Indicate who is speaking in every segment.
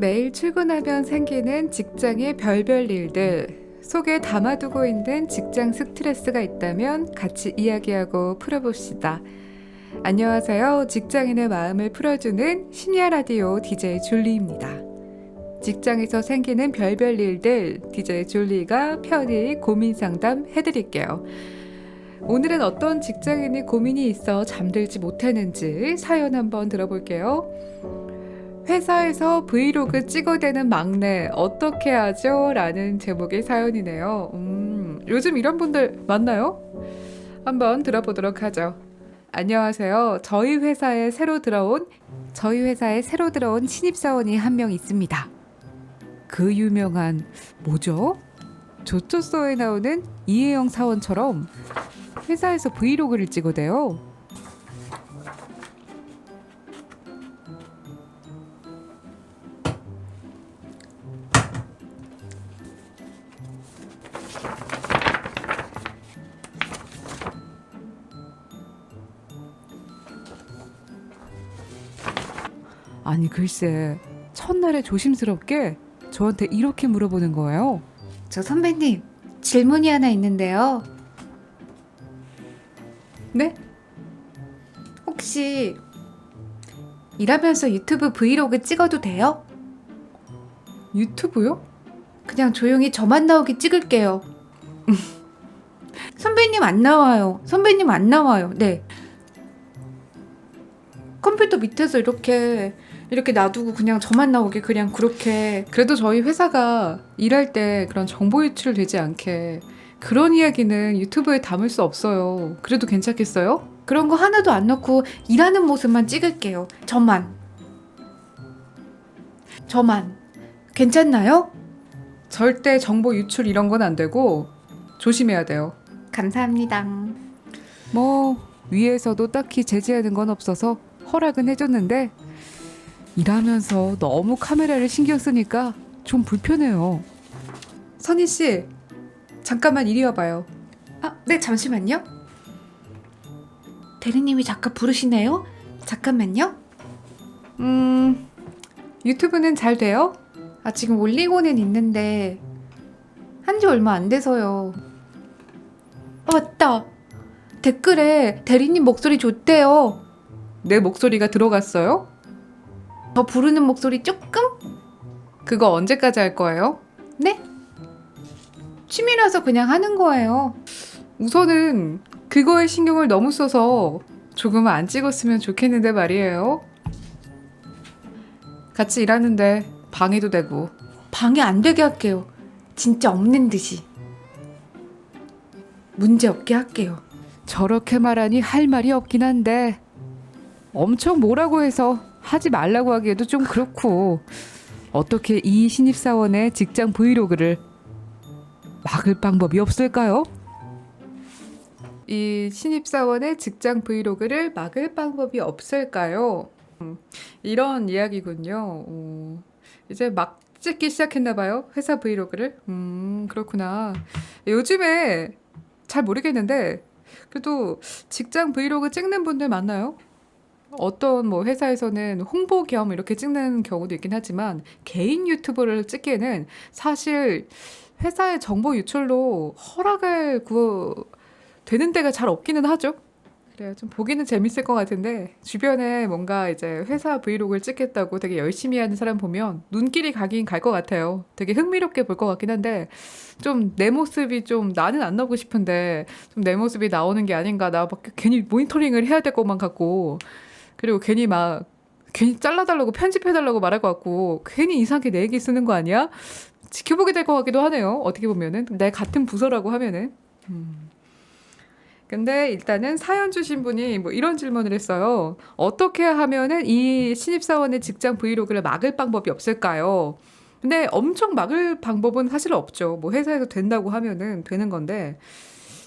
Speaker 1: 매일 출근하면 생기는 직장의 별별 일들 속에 담아두고 있는 직장 스트레스가 있다면 같이 이야기하고 풀어봅시다. 안녕하세요. 직장인의 마음을 풀어주는 심야 라디오 DJ 줄리입니다. 직장에서 생기는 별별 일들 DJ 줄리가 편히 고민 상담 해드릴게요. 오늘은 어떤 직장인이 고민이 있어 잠들지 못하는지 사연 한번 들어볼게요. 회사에서 브이로그 찍어대는 막내 어떻게 하죠? 라는 제목의 사연이네요. 음, 요즘 이런 분들 많나요? 한번 들어보도록 하죠. 안녕하세요. 저희 회사에 새로 들어온 저희 회사에 새로 들어온 신입사원이 한 명 있습니다. 그 유명한 뭐죠? 조초소에 나오는 이혜영 사원처럼 회사에서 브이로그를 찍어대요. 아니 글쎄 첫날에 조심스럽게 저한테 이렇게 물어보는 거예요.
Speaker 2: 저 선배님, 질문이 하나 있는데요.
Speaker 1: 네?
Speaker 2: 혹시 일하면서 유튜브 브이로그 찍어도 돼요?
Speaker 1: 유튜브요?
Speaker 2: 그냥 조용히 저만 나오게 찍을게요. 선배님 안 나와요. 선배님 안 나와요. 네. 컴퓨터 밑에서 이렇게 이렇게 놔두고 그냥 저만 나오게 그냥 그렇게
Speaker 1: 그래도 저희 회사가 일할 때 그런 정보 유출 되지 않게 그런 이야기는 유튜브에 담을 수 없어요. 그래도 괜찮겠어요?
Speaker 2: 그런 거 하나도 안 넣고 일하는 모습만 찍을게요. 저만. 저만. 괜찮나요?
Speaker 1: 절대 정보 유출 이런 건 안 되고 조심해야 돼요.
Speaker 2: 감사합니다.
Speaker 1: 뭐 위에서도 딱히 제지하는 건 없어서 허락은 해줬는데 일하면서 너무 카메라를 신경 쓰니까 좀 불편해요. 선희 씨, 잠깐만 이리 와봐요.
Speaker 2: 아, 네, 잠시만요. 대리님이 잠깐 부르시네요. 잠깐만요.
Speaker 1: 음, 유튜브는 잘 돼요?
Speaker 2: 아, 지금 올리고는 있는데 한 지 얼마 안 돼서요. 아, 맞다. 댓글에 대리님 목소리 좋대요.
Speaker 1: 내 목소리가 들어갔어요?
Speaker 2: 저 부르는 목소리 조금?
Speaker 1: 그거 언제까지 할 거예요?
Speaker 2: 네? 취미라서 그냥 하는 거예요.
Speaker 1: 우선은 그거에 신경을 너무 써서 조금 안 찍었으면 좋겠는데 말이에요. 같이 일하는데 방해도 되고
Speaker 2: 방해 안 되게 할게요. 진짜 없는 듯이. 문제 없게 할게요.
Speaker 1: 저렇게 말하니 할 말이 없긴 한데 엄청 뭐라고 해서 하지 말라고 하기에도 좀 그렇고 어떻게 이 신입사원의 직장 브이로그를 막을 방법이 없을까요? 이 신입사원의 직장 브이로그를 막을 방법이 없을까요? 음, 이런 이야기군요. 어, 이제 막 찍기 시작했나 봐요. 회사 브이로그를. 음, 그렇구나. 요즘에 잘 모르겠는데 그래도 직장 브이로그 찍는 분들 많나요? 어떤 뭐 회사에서는 홍보 겸 이렇게 찍는 경우도 있긴 하지만 개인 유튜브를 찍기에는 사실 회사의 정보 유출로 허락을 구어 되는 데가 잘 없기는 하죠. 그래요. 좀 보기는 재밌을 것 같은데 주변에 뭔가 이제 회사 브이로그를 찍겠다고 되게 열심히 하는 사람 보면 눈길이 가긴 갈 것 같아요. 되게 흥미롭게 볼 것 같긴 한데 좀 내 모습이 좀 나는 안 나오고 싶은데 좀 내 모습이 나오는 게 아닌가 나 막 괜히 모니터링을 해야 될 것만 같고 그리고 괜히 막 괜히 잘라달라고 편집해달라고 말할 것 같고 괜히 이상하게 내 얘기 쓰는 거 아니야? 지켜보게 될 것 같기도 하네요. 어떻게 보면은 내 같은 부서라고 하면은. 음. 근데 일단은 사연 주신 분이 뭐 이런 질문을 했어요. 어떻게 하면은 이 신입사원의 직장 브이로그를 막을 방법이 없을까요? 근데 엄청 막을 방법은 사실 없죠. 뭐 회사에서 된다고 하면은 되는 건데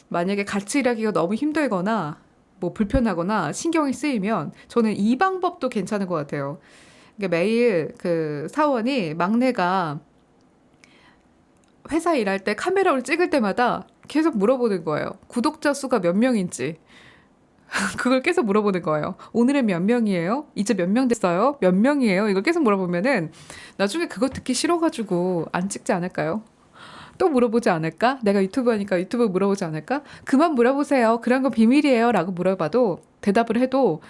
Speaker 1: 만약에 같이 일하기가 너무 힘들거나 뭐 불편하거나 신경이 쓰이면 저는 이 방법도 괜찮은 것 같아요. 그러니까 매일 그 사원이 막내가 회사 일할 때 카메라를 찍을 때마다 계속 물어보는 거예요. 구독자 수가 몇 명인지. 그걸 계속 물어보는 거예요. 오늘은 몇 명이에요? 이제 몇 명 됐어요? 몇 명이에요? 이걸 계속 물어보면은 나중에 그거 듣기 싫어가지고 안 찍지 않을까요? 또 물어보지 않을까? 내가 유튜브 하니까 유튜브 물어보지 않을까? 그만 물어보세요. 그런 거 비밀이에요. 라고 물어봐도 대답을 해도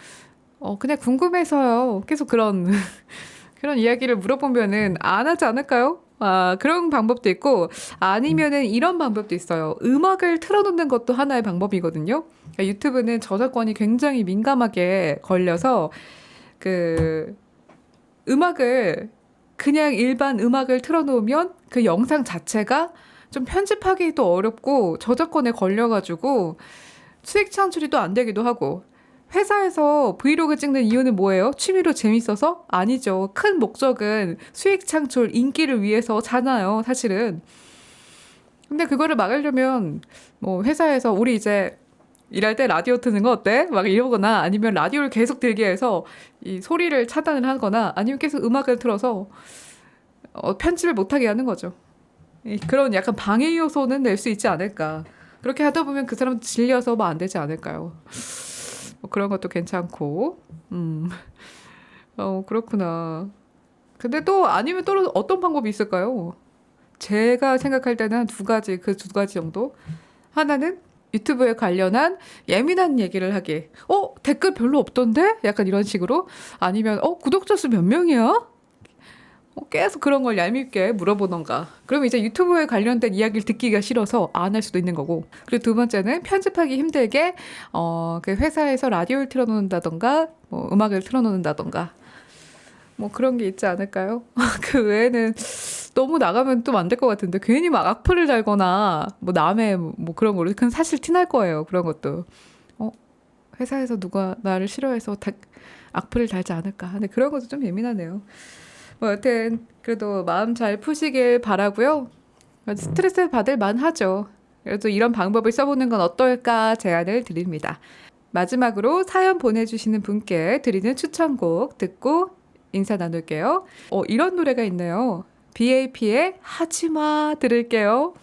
Speaker 1: 어, 그냥 궁금해서요. 계속 그런, 그런 이야기를 물어보면은 안 하지 않을까요? 아, 그런 방법도 있고, 아니면은 이런 방법도 있어요. 음악을 틀어놓는 것도 하나의 방법이거든요. 그러니까 유튜브는 저작권이 굉장히 민감하게 걸려서, 그, 음악을, 그냥 일반 음악을 틀어놓으면 그 영상 자체가 좀 편집하기도 어렵고, 저작권에 걸려가지고, 수익 창출이 또 안 되기도 하고, 회사에서 브이로그 찍는 이유는 뭐예요? 취미로 재밌어서? 아니죠. 큰 목적은 수익 창출, 인기를 위해서잖아요, 사실은. 근데 그거를 막으려면 뭐 회사에서 우리 이제 일할 때 라디오 트는 거 어때? 막 이러거나 아니면 라디오를 계속 들게 해서 이 소리를 차단을 하거나 아니면 계속 음악을 틀어서 어, 편집을 못하게 하는 거죠. 이- 그런 약간 방해 요소는 낼 수 있지 않을까. 그렇게 하다 보면 그 사람 질려서 뭐 안 되지 않을까요? 뭐 그런 것도 괜찮고, 음, 어, 그렇구나. 근데 또 아니면 또 어떤 방법이 있을까요? 제가 생각할 때는 한두 가지, 그 두 가지 정도. 하나는 유튜브에 관련한 예민한 얘기를 하기. 어, 댓글 별로 없던데? 약간 이런 식으로. 아니면, 어, 구독자 수 몇 명이야? 어, 계속 그런 걸 얄밉게 물어보던가. 그럼 이제 유튜브에 관련된 이야기를 듣기가 싫어서 안 할 수도 있는 거고. 그리고 두 번째는 편집하기 힘들게, 어, 그 회사에서 라디오를 틀어놓는다던가, 뭐 음악을 틀어놓는다던가. 뭐 그런 게 있지 않을까요? 그 외에는 너무 나가면 좀안될 것 같은데 괜히 막 악플을 달거나 뭐 남의 뭐 그런 걸로 그건 사실 티 날 거예요 그런 것도. 어? 회사에서 누가 나를 싫어해서 다 악플을 달지 않을까? 근데 그런 것도 좀 예민하네요. 뭐 여튼 그래도 마음 잘 푸시길 바라고요. 스트레스 받을 만하죠. 그래도 이런 방법을 써보는 건 어떨까 제안을 드립니다. 마지막으로 사연 보내주시는 분께 드리는 추천곡 듣고 인사 나눌게요. 어, 이런 노래가 있네요. BAP의 하지마 들을게요.